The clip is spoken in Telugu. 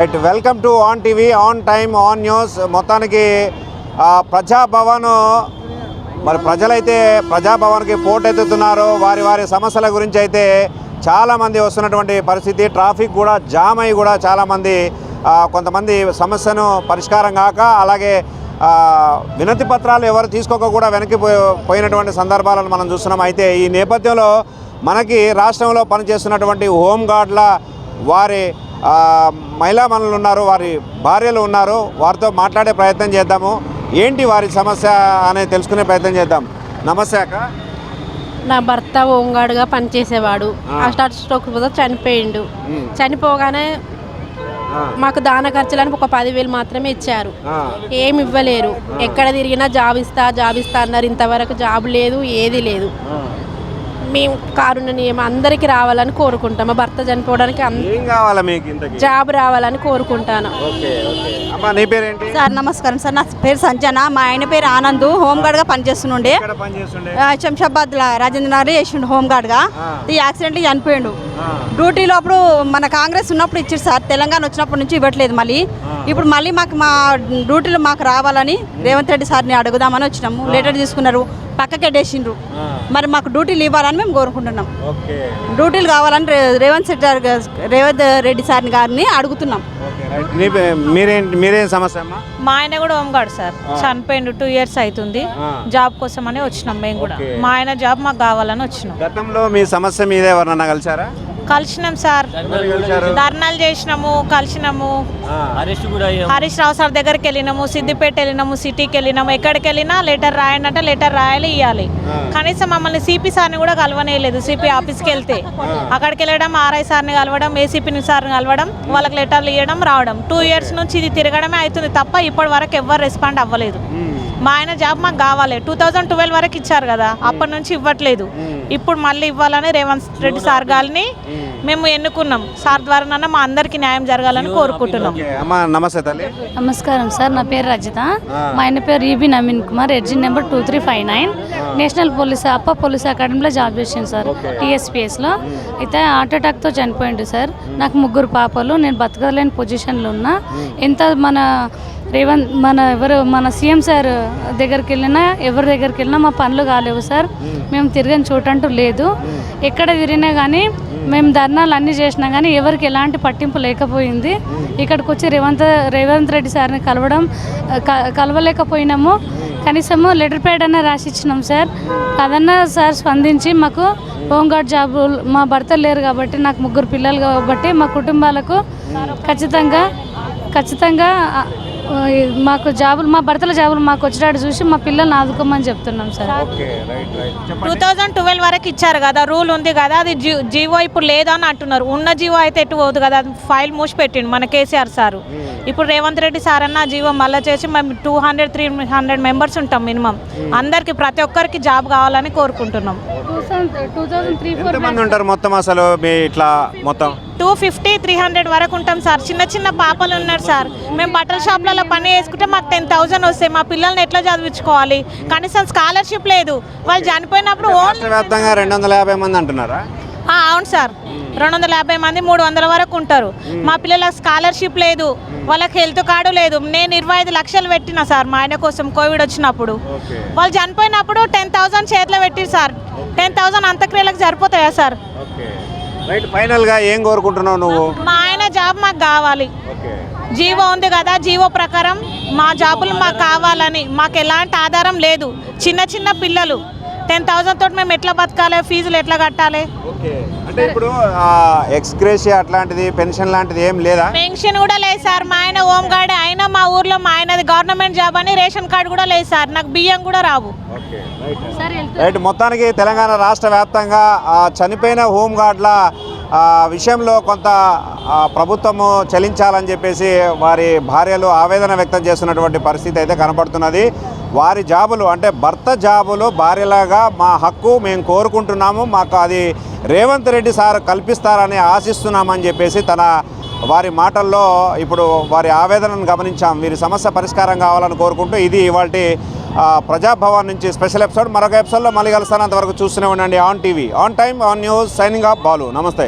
Right welcome to on TV on time on news మొత్తానికి ప్రజాభవన్ మరి ప్రజలైతే ప్రజాభవన్కి పోటెత్తుతున్నారు. వారి వారి సమస్యల గురించి అయితే చాలామంది వస్తున్నటువంటి పరిస్థితి. ట్రాఫిక్ కూడా జామ్ అయి కూడా చాలామంది కొంతమంది సమస్యను పరిష్కారం కాక అలాగే వినతి పత్రాలు ఎవరు తీసుకోక కూడా వెనక్కి పోయినటువంటి సందర్భాలను మనం చూస్తున్నాం. అయితే ఈ నేపథ్యంలో మనకి రాష్ట్రంలో పనిచేస్తున్నటువంటి హోంగార్డ్ల వారి మహిళా మనులు ఉన్నారు వారి భార్యలు ఉన్నారు వారితో మాట్లాడే ప్రయత్నం చేద్దాము. ఏంటి వారి సమస్య అనేది తెలుసుకునే ప్రయత్నం చేద్దాం. నమస్తే అక్క. నా భర్త ఓంగాడుగా పనిచేసేవాడు. ఆ. హార్ట్ స్ట్రోక్ చనిపోయిండు. చనిపోగానే మాకు దాన ఖర్చులని ఒక పదివేలు మాత్రమే ఇచ్చారు. ఏమి ఇవ్వలేరు. ఎక్కడ తిరిగినా జాబ్ ఇస్తా జాబ్ ఇస్తా అన్నారు. ఇంతవరకు జాబ్ లేదు ఏది లేదు. మేము కారుణ నియమం అందరికీ రావాలని కోరుకుంటాం. మా భర్త చనిపోవడానికి ఏం కావాలా మీకు ఇంతకి? జాబ్ రావాలని కోరుకుంటాను. Okay okay. అమ్మా నీ పేరేంటి? సార్ నమస్కారం సార్. నా పేరు సంజన. మా ఆయన పేరు ఆనంద్. హోంగార్డ్గా పనిచేస్తుండే. ఎక్కడ పని చేస్తుండే ఆ, శంషాబాద్ రాజేంద్ర నగర్ చేసిండు హోంగార్డ్గా ఆ. ఈ యాక్సిడెంట్ చనిపోయిండు. డ్యూటీలో అప్పుడు మన కాంగ్రెస్ ఉన్నప్పుడు ఇచ్చారు సార్. తెలంగాణ వచ్చినప్పటి నుంచి ఇవ్వట్లేదు మళ్ళీ. ఇప్పుడు మళ్ళీ మాకు మా డ్యూటీలో మాకు రావాలని రేవంత్ రెడ్డి సార్ని అడుగుదామని వచ్చినాము. లెటర్ తీసుకున్నారు. పక్కకి ఎడేసిండ్రు ఆ, మరి మాకు డ్యూటీలు ఇవ్వాలని మేము కోరుకుంటున్నాం. ఓకే. డ్యూటీలు కావాలని రే- రేవంత్ రెడ్డి రేవంత్ రెడ్డి సార్ని గారిని అడుగుతున్నాం. Okay right. నీ పే- మీరేంటి మీరేం సమస్య అమ్మా? మా ఆయన కూడా హోంగార్డ్ సార్. చనిపోయిండు టూ ఇయర్స్ అవుతుంది. జాబ్ కోసం అని వచ్చినాం మేము కూడా. మా ఆయన జాబ్ మాకు కావాలని వచ్చినాం. గతంలో మీ సమస్య మీద ఎవరన్నా కలిసారా? కలిసినాం సార్. ధర్నాలు చేసినాము కలిసినాము. హరీష్ రావు సార్ దగ్గరికి వెళ్ళినాము సిద్దిపేట వెళ్ళినాము సిటీకి వెళ్ళినాము. ఎక్కడికి వెళ్ళినా లెటర్ రాయండి అంటే లెటర్ రాయాలి ఇవ్వాలి కనీసం మమ్మల్ని సిపి సార్ని కూడా కలవనేయలేదు సిపి ఆఫీస్కి వెళ్తే. అక్కడికి వెళ్ళడం ఆర్ఐ సార్ని కలవడం ఏసీపీ సార్ని కలవడం వాళ్ళకి లెటర్లు ఇవ్వడం రావడం. టూ ఇయర్స్ నుంచి ఇది తిరగడమే అవుతుంది తప్ప ఇప్పటి వరకు ఎవరు రెస్పాండ్ అవ్వలేదు మా ఆయన జాబ్ మాకు కావాలి. టూ థౌజండ్ ట్వెల్వ్ వరకు ఇచ్చారు కదా. అప్పటి నుంచి ఇవ్వట్లేదు. ఇప్పుడు మళ్ళీ ఇవ్వాలని రేవంత్ రెడ్డి సార్ గారిని మేము. ఎన్నుకున్నాం. సార్ ద్వారా మా అందరికీ న్యాయం జరగాలని కోరుకుంటున్నాం. నమస్తే తల్లి. నమస్కారం సార్. నా పేరు రజిత. మా ఆయన పేరు EB Naveen Kumar edged number two three five nine national police అప్ప పోలీస్ అకాడమీలో జాబ్ చేసాను సార్. టీఎస్పీఎస్లో. అయితే హార్ట్ అటాక్తో చనిపోయిండు సార్. నాకు ముగ్గురు పాపలు. నేను బతకలేని పొజిషన్లో ఉన్నా. ఎంత మన రేవంత్ మన ఎవరు మన సీఎం సార్ దగ్గరికి వెళ్ళినా ఎవరి దగ్గరికి వెళ్ళినా మా పనులు కాలేవు సార్. మేము తిరగని చోటంటూ లేదు. ఎక్కడ తిరిగినా కానీ మేము ధర్నాలు అన్నీ చేసినా కానీ ఎవరికి ఎలాంటి పట్టింపు లేకపోయింది. ఇక్కడికి వచ్చి రేవంత్ రేవంత్ రెడ్డి సార్ని కలవడం క- కలవలేకపోయినాము. కనీసము లెటర్ ప్యాడ్ అన్న రాసి ఇచ్చినాం సార్. అదన్నా సార్ స్పందించి మాకు హోంగార్డ్ జాబ్ మా భర్త లేరు కాబట్టి నాకు ముగ్గురు పిల్లలు కాబట్టి మా కుటుంబాలకు ఖచ్చితంగా ఖచ్చితంగా మాకు జాబులు మా భర్తల జాబులు మాకు వచ్చేటట్టు చూసి మా పిల్లల్ని ఆదుకోమని చెప్తున్నాం సార్. Okay right right. చెప్పండి. టూ థౌజండ్ ట్వెల్వ్ వరకు ఇచ్చారు కదా రూల్ ఉంది కదా అది జీ జీవో ఇప్పుడు లేదని అంటున్నారు. ఉన్న జీవో అయితే ఎటు పోదు కదా అది ఫైల్ మూసి పెట్టిండు మన కేసీఆర్ సారు. ఇప్పుడు రేవంత్ రెడ్డి సార్ అన్న జీవో మళ్ళీ చేసి మేము two hundred three hundred members ఉంటాం మినిమం అందరికి ప్రతి ఒక్కరికి జాబ్ కావాలని కోరుకుంటున్నాం. Thousand two thousand three four ఎంతమంది ఉంటారు మొత్తం అసలు మీ ఇట్లా మొత్తం? టూ ఫిఫ్టీ త్రీ హండ్రెడ్ వరకు ఉంటాం సార్. చిన్న చిన్న పాపలు ఉన్నారు సార్. మేము బట్టల షాప్లలో పని చేసుకుంటే మాకు టెన్ థౌసండ్ వస్తాయి. మా పిల్లల్ని ఎట్లా చదివించుకోవాలి? కనీసం స్కాలర్షిప్ లేదు. వాళ్ళు చనిపోయినప్పుడు రాష్ట్ర వ్యాప్తంగా రెండు వందల యాభై మంది అంటున్నారా? అవును సార్. రెండు వందల యాభై మంది మూడు వందల వరకు ఉంటారు. మా పిల్లలకు స్కాలర్షిప్ లేదు. వాళ్ళకి హెల్త్ కార్డు లేదు. నేను ఇరవై ఐదు లక్షలు పెట్టిన సార్ మా ఆయన కోసం కోవిడ్ వచ్చినప్పుడు. వాళ్ళు చనిపోయినప్పుడు టెన్ థౌసండ్ చేతిలో పెట్టి సార్. టెన్ థౌసండ్ అంత్యక్రియలకు సరిపోతాయా సార్? రైట్ ఫైనల్గా ఏం కోరుకుంటున్నావు నువ్వు? మా ఆయన జాబ్ మాకు కావాలి. జీవో ఉంది కదా జీవో ప్రకారం మా జాబులు మాకు కావాలని. మాకు ఎలాంటి ఆధారం లేదు. చిన్న చిన్న పిల్లలు. టెన్ థౌసండ్ తోటి మేము ఎట్లా బతకాలి? ఫీజులు ఎట్లా కట్టాలి? ఓకే. అంటే ఇప్పుడు ఎక్స్గ్రేషియా అట్లాంటిది పెన్షన్ లాంటిది ఏం లేదా? పెన్షన్ కూడా లేదు సార్. మా ఆయన హోమ్ గార్డ్ అయినా మా ఊర్లో మా ఆయనది గవర్నమెంట్ జాబ్ అని రేషన్ కార్డు కూడా లేదు సార్. నాకు బియ్యం కూడా రావు. ఓకే రైట్ సార్ వెళ్తూ రైట్ మొత్తానికి తెలంగాణ రాష్ట్ర వ్యాప్తంగా ఆ, చనిపోయిన హోంగార్డ్ల ఆ, విషయంలో కొంత ఆ, ప్రభుత్వము చెల్లించాలని చెప్పేసి వారి భార్యలు ఆవేదన వ్యక్తం చేస్తున్నటువంటి పరిస్థితి అయితే కనబడుతున్నది వారి జాబులు అంటే భర్త జాబులు భార్యలాగా మా హక్కు మేము కోరుకుంటున్నాము మాకు అది రేవంత్ రెడ్డి సార్ కల్పిస్తారని ఆశిస్తున్నామని చెప్పేసి తన వారి మాటల్లో ఇప్పుడు వారి ఆవేదనను గమనించాం. వీరి సమస్య పరిష్కారం కావాలని కోరుకుంటూ ఇది ఇవాళ ప్రజాభవన్ నుంచి స్పెషల్ ఎపిసోడ్. మరొక ఎపిసోడ్లో మళ్ళీ కలుస్తాను. అంతవరకు చూస్తూనే ఉండండి on TV on time on news. Signing off Balu. నమస్తే.